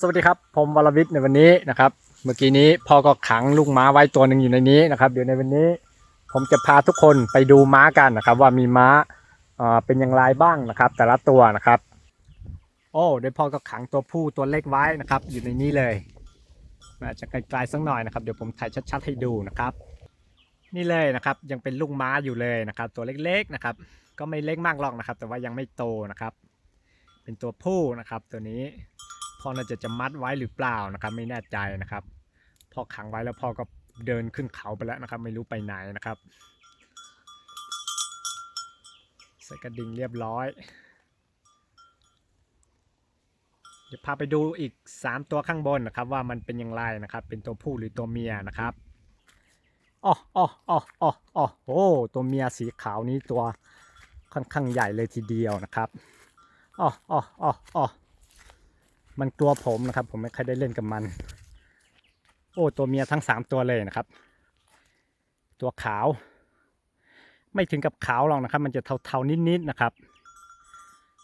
สวัสดีครับ ผมวรวิทย์ในวันนี้นะครับ เมื่อกี้นี้พ่อก็ขังลูกม้าไว้ตัวหนึ่งอยู่ในนี้นะครับ เดี๋ยวในวันนี้ผมจะพาทุกคนไปดูม้ากันนะครับ ว่ามีม้าเป็นอย่างไรบ้างนะครับ แต่ละตัวนะครับ โอ้เดี๋ยวพ่อก็ขังตัวผู้ตัวเล็กไว้นะครับ อยู่ในนี้เลยอาจจะไกลๆสักหน่อยนะครับ เดี๋ยวผมถ่ายชัดๆให้ดูนะครับ นี่เลยนะครับ ยังเป็นลูกม้าอยู่เลยนะครับ ตัวเล็กๆนะครับ ก็ไม่เล็กมากหรอกนะครับ แต่ว่ายังไม่โตนะครับ เป็นตัวผู้นะครับ ตัวนี้ พ่อน่าจะจะมัดไว้หรือเปล่านะครับ ไม่แน่ใจนะครับ พ่อขังไว้แล้วพ่อก็เดินขึ้นเขาไปแล้วนะครับ ไม่รู้ไปไหนนะครับใส่กระดิ่งเรียบร้อย เดี๋ยวพาไปดูอีก 3 ตัวข้างบนนะครับ ว่ามันเป็นอย่างไรนะครับ เป็นตัวผู้หรือตัวเมียนะครับอ๋ออ๋ออ๋ออ๋อโอ้ตัวเมียสีขาวนี้ตัวค่อนข้างใหญ่เลยทีเดียวนะครับอ๋ออ๋ออ๋อ มันกลัวผมนะครับ ผมไม่เคยได้เล่นกับมัน โอ้ตัวเมียทั้งสามตัวเลยนะครับ ตัวขาว ไม่ถึงกับขาวหรอกนะครับ มันจะเทาๆนิดๆนะครับ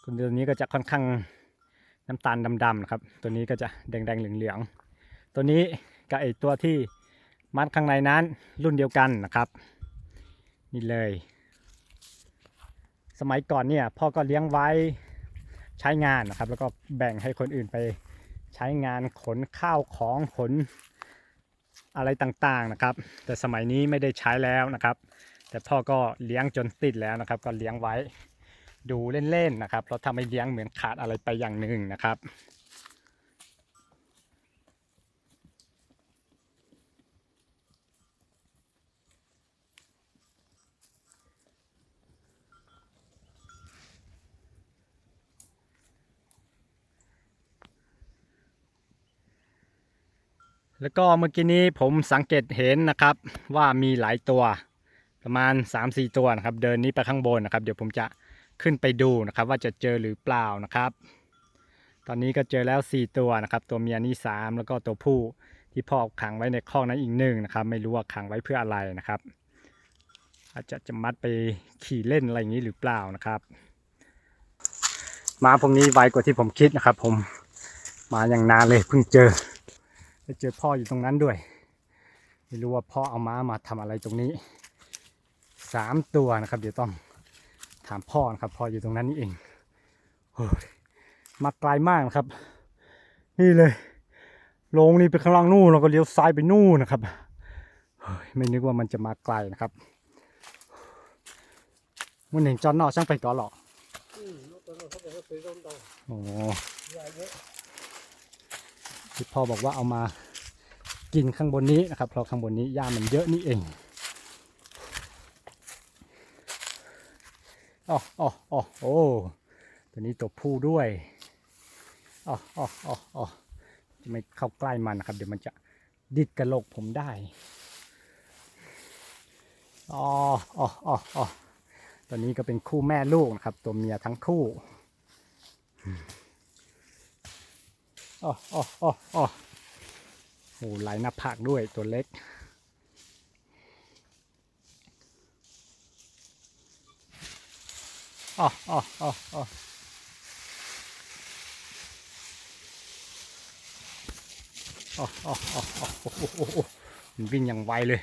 ตัวนี้ก็จะค่อนข้างน้ำตาลดำๆนะครับ ตัวนี้ก็จะแดงๆเหลืองๆตัวนี้กับไอตัวที่มัดข้างในนั้นรุ่นเดียวกันนะครับ นี่เลย สมัยก่อนเนี่ยพ่อก็เลี้ยงไว้ ใช้งานนะครับ แล้วก็แบ่งให้คนอื่นไปใช้งานขนข้าวของขนอะไรต่างๆนะครับ แต่สมัยนี้ไม่ได้ใช้แล้วนะครับ แต่พ่อก็เลี้ยงจนติดแล้วนะครับ ก็เลี้ยงไว้ดูเล่นๆนะครับเพราะถ้าไม่เลี้ยงเหมือนขาดอะไรไปอย่างหนึ่งนะครับ แล้วก็เมื่อกี้นี้ผมสังเกตเห็นนะครับ ว่ามีหลายตัวประมาณ 3-4 ตัวนะครับ เดินนี้ไปข้างบนนะครับ เดี๋ยวผมจะขึ้นไปดูนะครับ ว่าจะเจอหรือเปล่านะครับ ตอนนี้ก็เจอแล้ว 4 ตัวนะครับ ตัวเมียนี่ 3 แล้วก็ตัวผู้ที่พ่อขังไว้ในคอกนั้นอีกหนึ่งนะครับ ไม่รู้ว่าขังไว้เพื่ออะไรนะครับ อาจจะจะมัดไปขี่เล่นอะไรอย่างนี้หรือเปล่านะครับ มาพวกนี้ไวกว่าที่ผมคิดนะครับ ผมมาอย่างนานเลยเพิ่งเจอ ไปเจอพ่ออยู่ตรงนั้นด้วย ไม่รู้ว่าพ่อเอาม้ามาทำอะไรตรงนี้สามตัวนะครับ เดี๋ยวต้องถามพ่อนะครับพ่ออยู่ตรงนั้นนี่เองโอ้ยมาไกลมากนะครับ นี่เลยลงนี่ไปข้างล่างนู่นแล้วก็เลี้ยวซ้ายไปนู่นนะครับเฮ้ยไม่นึกว่ามันจะมาไกลนะครับมันเห็นจอนนอช่างไปก่อนหรอโอ้ ที่พ่อบอกว่าเอามากินข้างบนนี้นะครับ เพราะข้างบนนี้หญ้ามันเยอะนี่เองอ๋ออ๋ออ๋อโอ้ตัวนี้ตัวผู้ด้วยอ๋ออ๋ออ๋ออ๋อจะไม่เข้าใกล้มันนะครับ เดี๋ยวมันจะดิดกระโหลกผมได้อ๋ออ๋ออ๋ออ๋อตัวนี้ก็เป็นคู่แม่ลูกนะครับ ตัวเมียทั้งคู่ อ๋ออ๋ออ๋ออ๋อโอ้ไหลหน้าผากด้วยตัวเล็กอ๋ออ๋ออ๋ออ๋ออ๋ออ๋ออ๋ออ๋อโอ้โอ้มันวิ่งอย่างไวเลย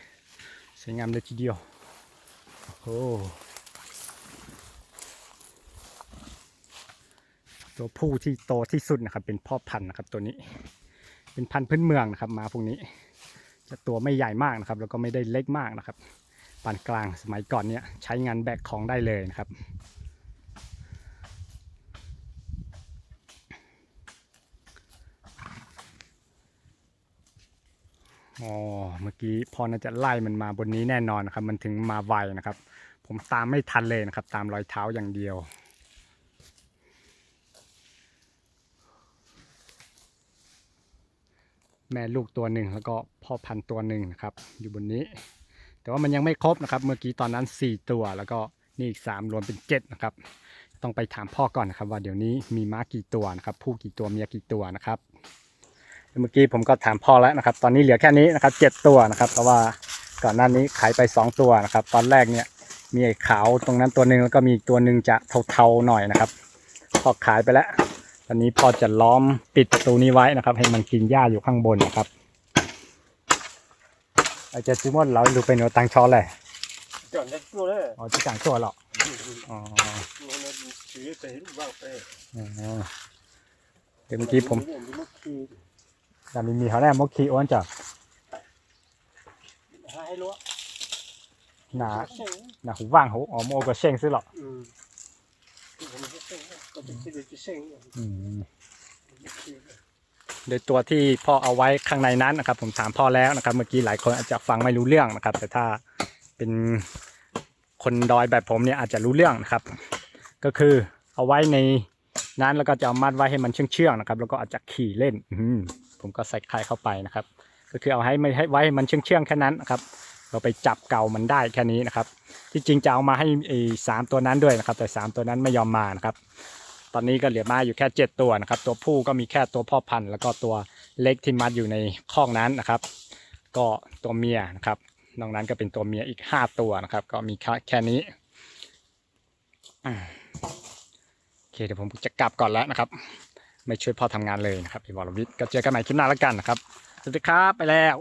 สวยงามเลยทีเดียว โอ้โห ตัวผู้ที่โตที่สุดนะครับ เป็นพ่อพันธุ์นะครับ ตัวนี้ เป็นพันธุ์พื้นเมืองนะครับ มาพวกนี้ จะตัวไม่ใหญ่มากนะครับ แล้วก็ไม่ได้เล็กมากนะครับปานกลางสมัยก่อนเนี้ยใช้งานแบกของได้เลยนะครับอ๋อเมื่อกี้พอน่าจะไล่มันมาบนนี้แน่นอนนะครับ มันถึงมาไวนะครับ ผมตามไม่ทันเลยนะครับ ตามรอยเท้าอย่างเดียว แม่ลูกตัวหนึ่งแล้วก็พ่อพันธุ์ตัวหนึ่งนะครับ อยู่บนนี้ แต่ว่ามันยังไม่ครบนะครับ เมื่อกี้ตอนนั้น 4 ตัวแล้วก็นี่อีก3รวมเป็น 7 นะครับ ต้องไปถามพ่อก่อนนะครับ ว่าเดี๋ยวนี้มีม้ากี่ตัวนะครับ ผู้กี่ตัวเมียกี่ตัวนะครับเมื่อกี้ผมก็ถามพ่อแล้วนะครับ ตอนนี้เหลือแค่นี้นะครับเจ็ดตัวนะครับเพราะว่าก่อนหน้านี้ขายไปสองตัวนะครับ ตอนแรกเนี่ยมีไอ้ขาวตรงนั้นตัวหนึ่งแล้วก็มีตัวหนึ่งจะเทาๆหน่อยนะครับพอขายไปแล้ว อนนี้พอจะล้อมปิดประตูนี้ไว้นะครับ ให้มันกินหญ้าอยู่ข้างบนนะครับอาจจะซิมอนเราดูเป็นตังชอเลย chọn đất cua đấy อ๋อจะจังตัวหรอกอ๋อ cua nó chỉ tới vào tới อ๋อเดี๋ยวเมื่อกี้ผม mất khi แต่มีมีเขาแน่มกคีอ้วนจ้ะ hai lúa หนาหนาหูว่างหูอ๋อโมก็เช่งซื้อหรอก ừ còn cái sinh còn cái cái cái sinh อืมโดยตัวที่พ่อเอาไว้ข้างในนั้นนะครับ ผมถามพ่อแล้วนะครับ เมื่อกี้หลายคนอาจจะฟังไม่รู้เรื่องนะครับ แต่ถ้าเป็นคนดอยแบบผมเนี่ยอาจจะรู้เรื่องนะครับ ก็คือเอาไว้ในนั้นแล้วก็จะเอามัดไว้ให้มันเชื่องๆนะครับ แล้วก็อาจจะขี่เล่นอืผมก็ใส่ไข่เข้าไปนะครับ ก็คือเอาให้ไม่ให้ไว้ให้มันเชื่องๆแค่นั้นนะครับ เราไปจับเก่ามันได้แค่นี้นะครับ ที่จริงจะเอามาให้ไอ้สามตัวนั้นด้วยนะครับ แต่สามตัวนั้นไม่ยอมมานะครับ ตอนนี้ก็เหลือมาอยู่แค่ 7 ตัวนะครับ ตัวผู้ก็มีแค่ตัวพ่อพันธุ์แล้วก็ตัวเล็กที่มัดอยู่ในคอกนั้นนะครับ ก็ตัวเมียนะครับนอกนั้นก็เป็นตัวเมียอีก 5 ตัวนะครับ ก็มีแค่แค่นี้โอเคเดี๋ยวผมจะกลับก่อนแล้วนะครับ ไม่ช่วยพ่อทำงานเลยนะครับพี่วรวิทย์ก็เจอกันใหม่คลิปหน้าแล้วกันนะครับสวัสดีครับไปแล้ว